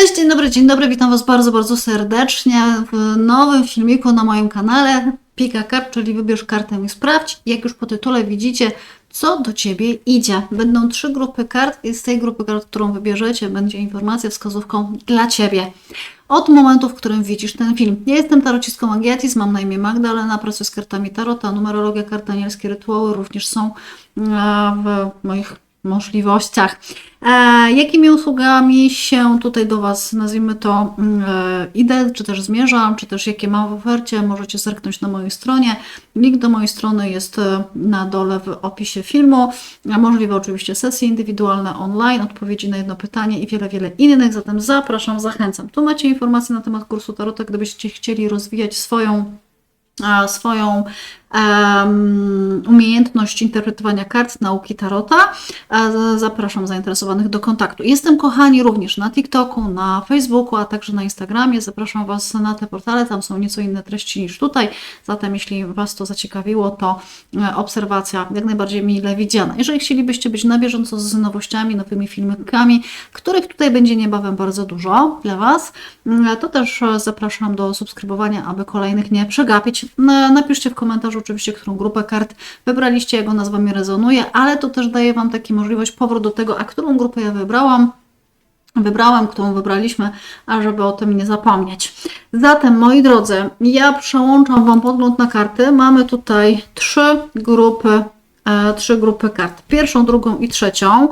Cześć, dzień dobry, dzień dobry, witam Was bardzo, bardzo serdecznie w nowym filmiku na moim kanale Pika Kart, czyli wybierz kartę i sprawdź. Jak już po tytule widzicie, co do Ciebie idzie. Będą trzy grupy kart i z tej grupy kart, którą wybierzecie, będzie informacja wskazówką dla Ciebie. Od momentu, w którym widzisz ten film. Ja jestem tarocistką Agiatis, mam na imię Magdalena, pracuję z kartami tarota, numerologia, karty anielskie, rytuały również są e, w moich możliwościach. E, jakimi usługami się tutaj do Was, nazwijmy to, mm, e, idę, czy też zmierzam, czy też jakie mam w ofercie, możecie zerknąć na mojej stronie. Link do mojej strony jest e, na dole w opisie filmu. Możliwe oczywiście sesje indywidualne online, odpowiedzi na jedno pytanie i wiele, wiele innych. Zatem zapraszam, zachęcam. Tu macie informacje na temat kursu Tarota, gdybyście chcieli rozwijać swoją swoją umiejętność interpretowania kart nauki Tarota. Z- Zapraszam zainteresowanych do kontaktu. Jestem, kochani, również na TikToku, na Facebooku, a także na Instagramie. Zapraszam Was na te portale, tam są nieco inne treści niż tutaj. Zatem, jeśli Was to zaciekawiło, to e, obserwacja jak najbardziej mile widziana. Jeżeli chcielibyście być na bieżąco z nowościami, nowymi filmikami, których tutaj będzie niebawem bardzo dużo dla Was, mm, to też e, zapraszam do subskrybowania, aby kolejnych nie przegapić. Na- Napiszcie w komentarzu oczywiście, którą grupę kart wybraliście, jak ona z rezonuje, ale to też daje Wam taką możliwość powrót do tego, a którą grupę ja wybrałam, wybrałam, którą wybraliśmy, ażeby o tym nie zapomnieć. Zatem, moi drodzy, ja przełączam Wam podgląd na karty. Mamy tutaj trzy grupy, trzy grupy kart. Pierwszą, drugą i trzecią.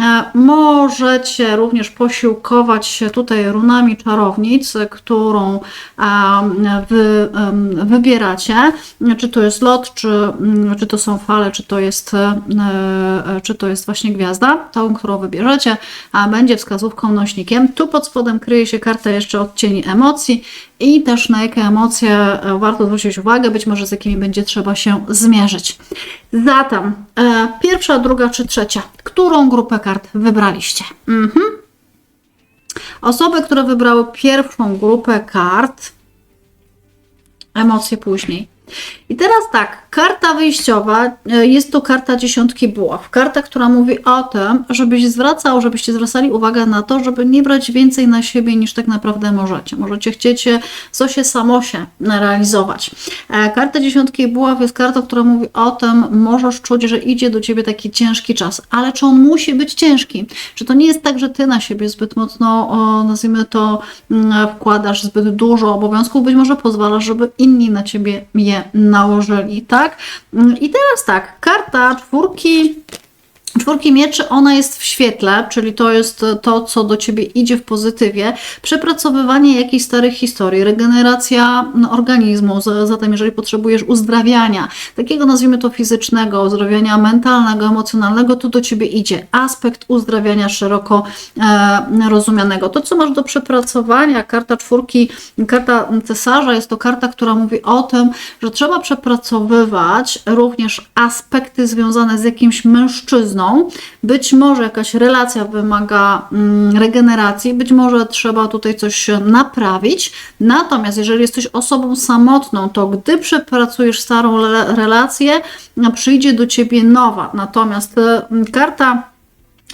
E, Możecie również posiłkować się tutaj runami czarownic, którą em, wy, wybieracie. Czy to jest lot, czy, mm, czy to są fale, czy to jest, e, e, czy to jest właśnie gwiazda. Tą, którą wybierzecie, a będzie wskazówką nośnikiem. Tu pod spodem kryje się karta jeszcze odcieni emocji i też na jakie emocje e, warto zwrócić uwagę, być może z jakimi będzie trzeba się zmierzyć. Zatem e, pierwsza, druga czy trzecia, którą grupę kart wybraliście? Mhm. Osoby, które wybrały pierwszą grupę kart, emocje później. I teraz tak, karta wyjściowa e, jest to karta dziesiątki buław. Karta, która mówi o tym, żebyś zwracał, żebyście zwracali uwagę na to, żeby nie brać więcej na siebie niż tak naprawdę możecie. Możecie chcieć e, cosie samosie realizować. E, Karta dziesiątki buław jest kartą, która mówi o tym, możesz czuć, że idzie do ciebie taki ciężki czas, ale czy on musi być ciężki? Czy to nie jest tak, że ty na siebie zbyt mocno, nazwijmy to, mm, wkładasz zbyt dużo obowiązków, być może pozwalasz, żeby inni na ciebie je nałożyli, tak? Mm, I teraz tak, karta czwórki Czwórki mieczy, ona jest w świetle, czyli to jest to, co do ciebie idzie w pozytywie. Przepracowywanie jakichś starych historii, regeneracja no, organizmu, za- zatem jeżeli potrzebujesz uzdrawiania, takiego nazwijmy to fizycznego, uzdrawiania mentalnego, emocjonalnego, to do ciebie idzie aspekt uzdrawiania szeroko e, rozumianego. To, co masz do przepracowania, karta czwórki, karta cesarza jest to karta, która mówi o tym, że trzeba przepracowywać również aspekty związane z jakimś mężczyzną. Być może jakaś relacja wymaga mm, regeneracji, być może trzeba tutaj coś naprawić. Natomiast jeżeli jesteś osobą samotną, to gdy przepracujesz starą relację, przyjdzie do ciebie nowa. Natomiast e, karta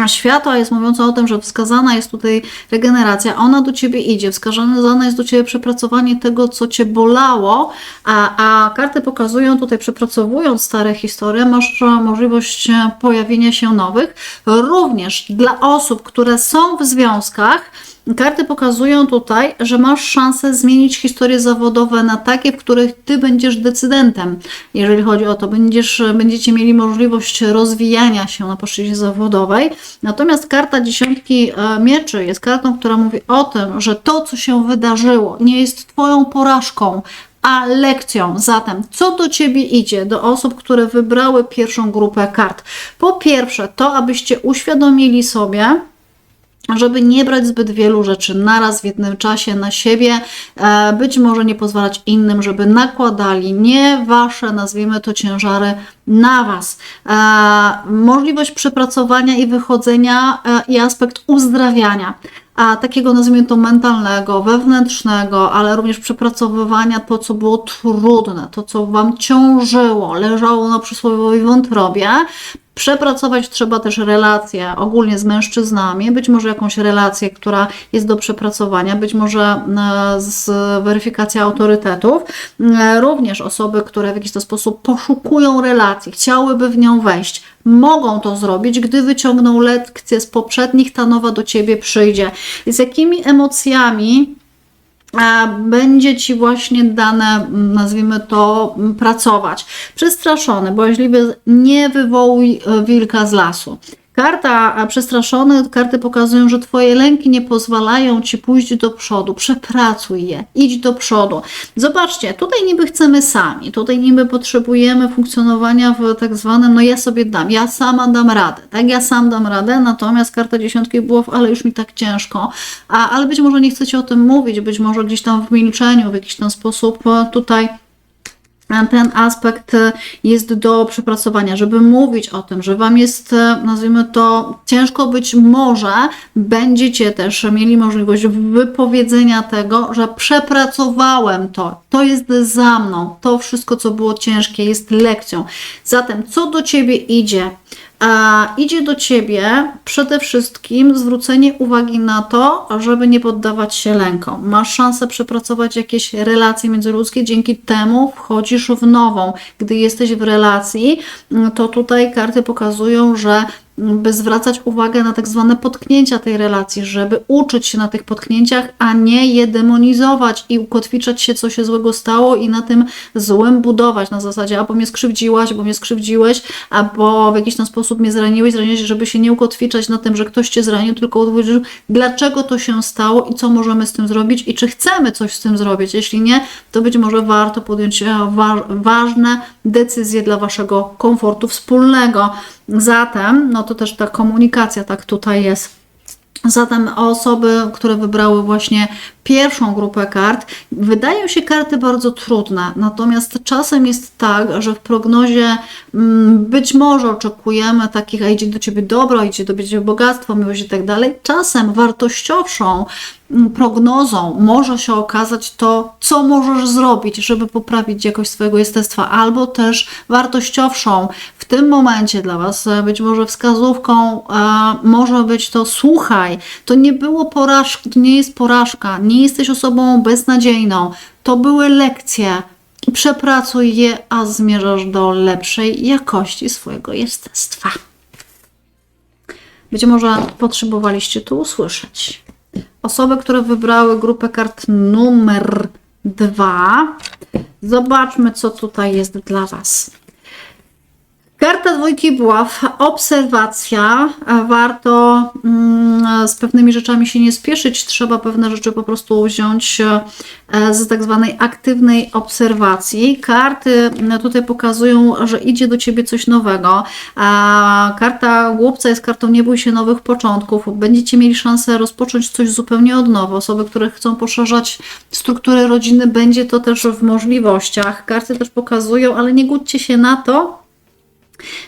a światła jest mówiąca o tym, że wskazana jest tutaj regeneracja, ona do ciebie idzie, wskazane jest do ciebie przepracowanie tego, co cię bolało, a, a karty pokazują tutaj, przepracowując stare historie, masz możliwość pojawienia się nowych. Również dla osób, które są w związkach, Karty pokazują tutaj, że masz szansę zmienić historie zawodowe na takie, w których ty będziesz decydentem. Jeżeli chodzi o to, będziesz, będziecie mieli możliwość rozwijania się na płaszczyźnie zawodowej. Natomiast karta dziesiątki e, mieczy jest kartą, która mówi o tym, że to, co się wydarzyło, nie jest twoją porażką, a lekcją. Zatem, co do Ciebie idzie, do osób, które wybrały pierwszą grupę kart? Po pierwsze, to abyście uświadomili sobie, żeby nie brać zbyt wielu rzeczy naraz w jednym czasie na siebie, e, być może nie pozwalać innym, żeby nakładali nie wasze, nazwijmy to, ciężary na was. E, Możliwość przepracowania i wychodzenia e, i aspekt uzdrawiania. A takiego nazwijmy to mentalnego, wewnętrznego, ale również przepracowywania to, co było trudne, to, co Wam ciążyło, leżało na przysłowiowej wątrobie, Przepracować trzeba też relacje ogólnie z mężczyznami, być może jakąś relację, która jest do przepracowania, być może e, z weryfikacja autorytetów. E, Również osoby, które w jakiś to sposób poszukują relacji, chciałyby w nią wejść, mogą to zrobić, gdy wyciągną lekcje z poprzednich, ta nowa do ciebie przyjdzie. I z jakimi emocjami będzie ci właśnie dane, nazwijmy to, pracować. Przestraszony, bojaźliwy, nie wywołuj e, wilka z lasu. Karta a przestraszony, karty pokazują, że twoje lęki nie pozwalają ci pójść do przodu. Przepracuj je, idź do przodu. Zobaczcie, tutaj niby chcemy sami, tutaj niby potrzebujemy funkcjonowania w tak zwanym, no ja sobie dam, ja sama dam radę, tak, ja sam dam radę, natomiast karta dziesiątki głów, ale już mi tak ciężko, a, ale być może nie chcecie o tym mówić, być może gdzieś tam w milczeniu, w jakiś tam sposób e, tutaj ten aspekt e, jest do przepracowania, żeby mówić o tym, że Wam jest, e, nazwijmy to, ciężko być może, będziecie też mieli możliwość wypowiedzenia tego, że przepracowałem to, to jest za mną, to wszystko, co było ciężkie, jest lekcją. Zatem, co do Ciebie idzie? A idzie do ciebie przede wszystkim zwrócenie uwagi na to, żeby nie poddawać się lękom. Masz szansę przepracować jakieś relacje międzyludzkie, dzięki temu wchodzisz w nową. Gdy jesteś w relacji, to tutaj karty pokazują, że by zwracać uwagę na tak zwane potknięcia tej relacji, żeby uczyć się na tych potknięciach, a nie je demonizować i ukotwiczać się, co się złego stało i na tym złym budować. Na zasadzie, albo mnie skrzywdziłaś, albo mnie skrzywdziłeś, albo w jakiś tam sposób mnie zraniłeś, zraniłeś, żeby się nie ukotwiczać na tym, że ktoś cię zranił, tylko odwiedził, dlaczego to się stało i co możemy z tym zrobić i czy chcemy coś z tym zrobić. Jeśli nie, to być może warto podjąć e, wa ważne decyzje dla waszego komfortu wspólnego. Zatem, no to też ta komunikacja tak tutaj jest. Zatem osoby, które wybrały właśnie pierwszą grupę kart, wydają się karty bardzo trudne, natomiast czasem jest tak, że w prognozie mm, być może oczekujemy takich, a idzie do ciebie dobro, idzie do ciebie bogactwo, miłość i tak dalej. Czasem wartościowszą prognozą może się okazać to, co możesz zrobić, żeby poprawić jakość swojego jestestwa, albo też wartościowszą w tym momencie dla Was, e, być może wskazówką, e, może być to słuchaj, to nie było porażki, to nie jest porażka, nie jesteś osobą beznadziejną, to były lekcje. Przepracuj je, a zmierzasz do lepszej jakości swojego jestestwa. Być może potrzebowaliście tu usłyszeć. Osoby, które wybrały grupę kart numer dwa, zobaczmy, co tutaj jest dla Was. Karta dwójki buław, obserwacja. a Warto mm, z pewnymi rzeczami się nie spieszyć, trzeba pewne rzeczy po prostu wziąć e, z tak zwanej aktywnej obserwacji. Karty mm, tutaj pokazują, że idzie do ciebie coś nowego. A karta głupca jest kartą nie bój się nowych początków. Będziecie mieli szansę rozpocząć coś zupełnie od nowa. Osoby, które chcą poszerzać struktury rodziny, będzie to też w możliwościach. Karty też pokazują, ale nie gódźcie się na to,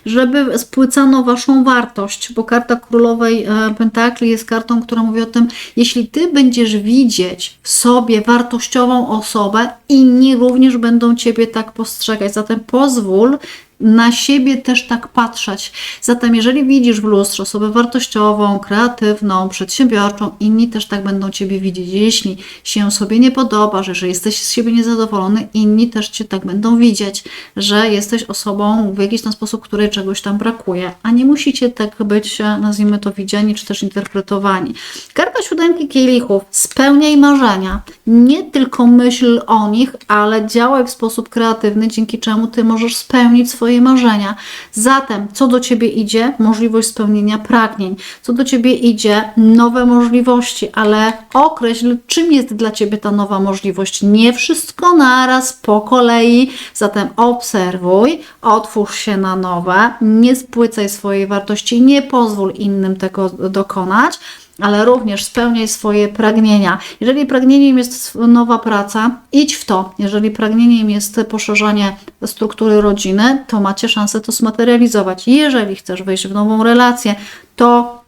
żeby spłycano waszą wartość, bo karta królowej e, Pentakli jest kartą, która mówi o tym, jeśli ty będziesz widzieć w sobie wartościową osobę, inni również będą ciebie tak postrzegać. Zatem pozwól na siebie też tak patrzeć. Zatem, jeżeli widzisz w lustrze osobę wartościową, kreatywną, przedsiębiorczą, inni też tak będą Ciebie widzieć. Jeśli się sobie nie podobasz, że jesteś z siebie niezadowolony, inni też Cię tak będą widzieć, że jesteś osobą w jakiś tam sposób, której czegoś tam brakuje, a nie musicie tak być, nazwijmy to, widziani czy też interpretowani. Karta siódemki kielichów. Spełniaj marzenia. Nie tylko myśl o nich, ale działaj w sposób kreatywny, dzięki czemu Ty możesz spełnić swoje marzenia. Zatem, co do Ciebie idzie? Możliwość spełnienia pragnień. Co do Ciebie idzie? Nowe możliwości, ale określ, czym jest dla Ciebie ta nowa możliwość. Nie wszystko naraz, po kolei. Zatem obserwuj, otwórz się na nowe, nie spłycaj swojej wartości, nie pozwól innym tego dokonać ale również spełniaj swoje pragnienia. Jeżeli pragnieniem jest nowa praca, idź w to. Jeżeli pragnieniem jest poszerzanie struktury rodziny, to macie szansę to zmaterializować. Jeżeli chcesz wejść w nową relację, to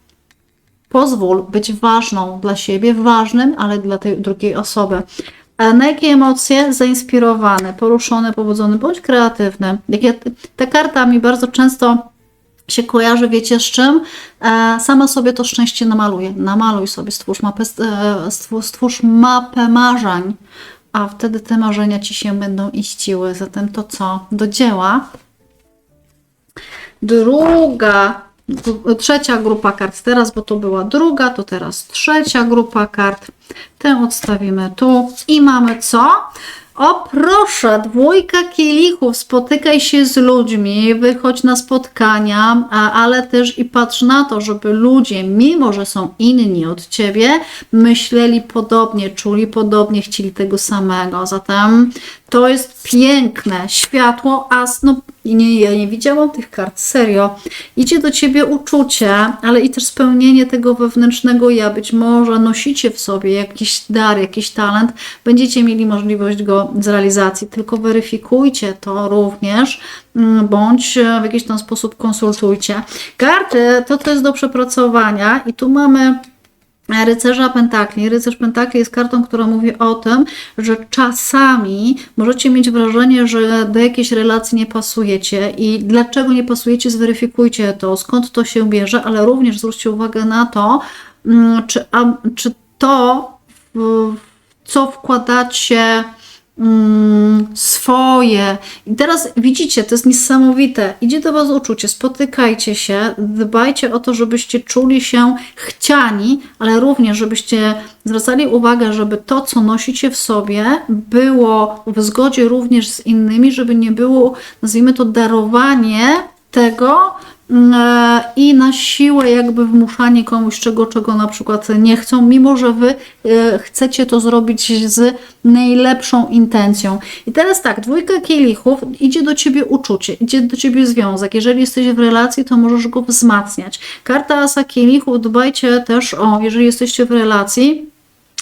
pozwól być ważną dla siebie, ważnym, ale dla tej drugiej osoby. Na jakie emocje? Zainspirowane, poruszone, powodzone bądź ja, ta karta mi bardzo często się kojarzy, wiecie z czym? E, sama sobie to szczęście namaluję. Namaluj sobie, stwórz mapę, e, stwórz, mapę marzeń, a wtedy te marzenia ci się będą iściły. Zatem to co? Do dzieła. Druga, trzecia grupa kart teraz, bo to była druga, to teraz trzecia grupa kart. Tę odstawimy tu i mamy co? O proszę, dwójka kielichów, spotykaj się z ludźmi, wychodź na spotkania, ale też i patrz na to, żeby ludzie, mimo że są inni od ciebie, myśleli podobnie, czuli podobnie, chcieli tego samego. Zatem to jest piękne, światło, a no, nie, ja nie widziałam tych kart, serio. Idzie do ciebie uczucie, ale i też spełnienie tego wewnętrznego ja. Być może nosicie w sobie jakiś dar, jakiś talent, będziecie mieli możliwość go zrealizacji, tylko weryfikujcie to również, mm, bądź e, w jakiś tam sposób konsultujcie. Karty to to jest do przepracowania i tu mamy Rycerza Pentakli. Rycerz Pentakli jest kartą, która mówi o tym, że czasami możecie mieć wrażenie, że do jakiejś relacji nie pasujecie i dlaczego nie pasujecie, zweryfikujcie to, skąd to się bierze, ale również zwróćcie uwagę na to, mm, czy, a, czy to, w, co wkładacie swoje. I teraz widzicie, to jest niesamowite. Idzie do Was uczucie, spotykajcie się, dbajcie o to, żebyście czuli się chciani, ale również, żebyście zwracali uwagę, żeby to, co nosicie w sobie, było w zgodzie również z innymi, żeby nie było, nazwijmy to, darowanie tego, i na siłę jakby wmuszanie komuś czego, czego na przykład nie chcą, mimo że wy e, chcecie to zrobić z najlepszą intencją. I teraz tak, dwójka kielichów, idzie do ciebie uczucie, idzie do ciebie związek. Jeżeli jesteś w relacji, to możesz go wzmacniać. Karta asa kielichów, dbajcie też o, jeżeli jesteście w relacji,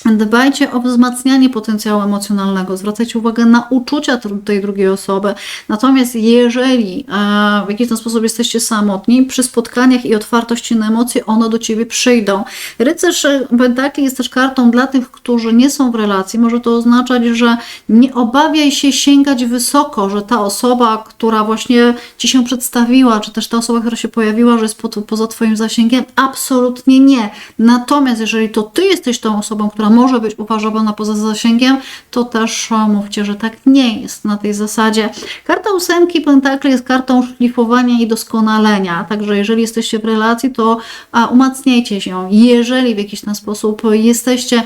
Dbajcie o wzmacnianie potencjału emocjonalnego, zwracajcie uwagę na uczucia tej drugiej osoby. Natomiast jeżeli e, w jakiś tam sposób jesteście samotni, przy spotkaniach i otwartości na emocje, one do ciebie przyjdą. Rycerz Pentakli jest też kartą dla tych, którzy nie są w relacji. Może to oznaczać, że nie obawiaj się sięgać wysoko, że ta osoba, która właśnie ci się przedstawiła, czy też ta osoba, która się pojawiła, że jest po, poza twoim zasięgiem, absolutnie nie. Natomiast jeżeli to ty jesteś tą osobą, która może być uważana poza zasięgiem, to też e, mówcie, że tak nie jest na tej zasadzie. Karta ósemki pentakli jest kartą szlifowania i doskonalenia, także jeżeli jesteście w relacji, to a, umacniajcie się. Jeżeli w jakiś tam sposób jesteście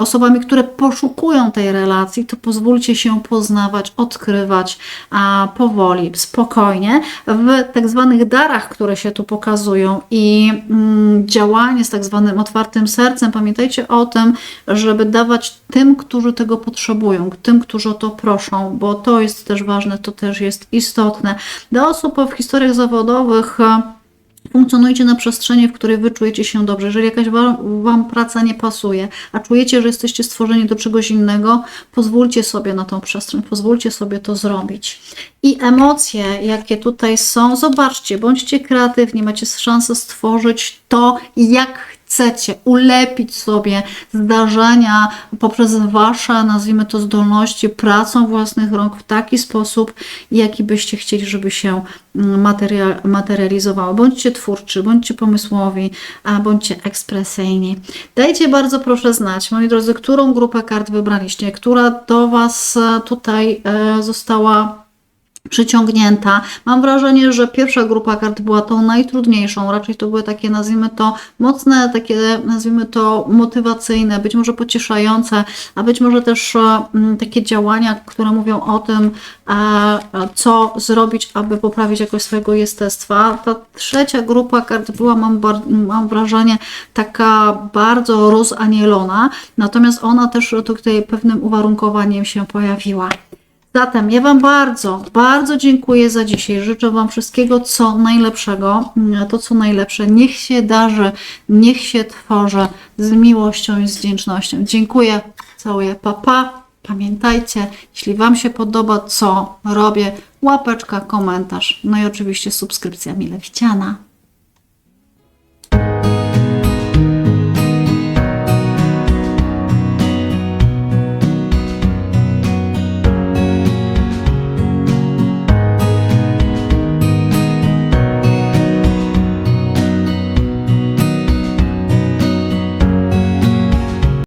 osobami, które poszukują tej relacji, to pozwólcie się poznawać, odkrywać a, powoli, spokojnie. W tak zwanych darach, które się tu pokazują i mm, działanie z tak zwanym otwartym sercem, pamiętajcie o tym, żeby dawać tym, którzy tego potrzebują, tym, którzy o to proszą, bo to jest też ważne, to też jest istotne. Dla osób w historiach zawodowych e, Funkcjonujcie na przestrzeni, w której wy czujecie się dobrze. Jeżeli jakaś wam, wam praca nie pasuje, a czujecie, że jesteście stworzeni do czegoś innego, pozwólcie sobie na tą przestrzeń, pozwólcie sobie to zrobić. I emocje, jakie tutaj są, zobaczcie, bądźcie kreatywni, macie szansę stworzyć to, jak chcecie, ulepić sobie zdarzenia poprzez wasze, nazwijmy to, zdolności, pracą własnych rąk w taki sposób, jaki byście chcieli, żeby się mm, materia- materializowało. Bądźcie twórczy, bądźcie pomysłowi, bądźcie ekspresyjni. Dajcie bardzo proszę znać, moi drodzy, którą grupę kart wybraliście, która do Was e, tutaj e, została przyciągnięta. Mam wrażenie, że pierwsza grupa kart była tą najtrudniejszą. Raczej to były takie, nazwijmy to, mocne, takie, nazwijmy to, motywacyjne, być może pocieszające, a być może też e, takie działania, które mówią o tym, e, e, co zrobić, aby poprawić jakość swojego jestestwa. Ta trzecia grupa kart była, mam, mam wrażenie, taka bardzo rozanielona, natomiast ona też tutaj pewnym uwarunkowaniem się pojawiła. Zatem ja Wam bardzo, bardzo dziękuję za dzisiaj. Życzę Wam wszystkiego, co najlepszego. Mm, To, co najlepsze, niech się darzy, niech się tworzy z miłością i z wdzięcznością. Dziękuję, całuję, papa. Pa. Pamiętajcie, jeśli Wam się podoba, co robię, łapeczka, komentarz, no i oczywiście subskrypcja mile widziana.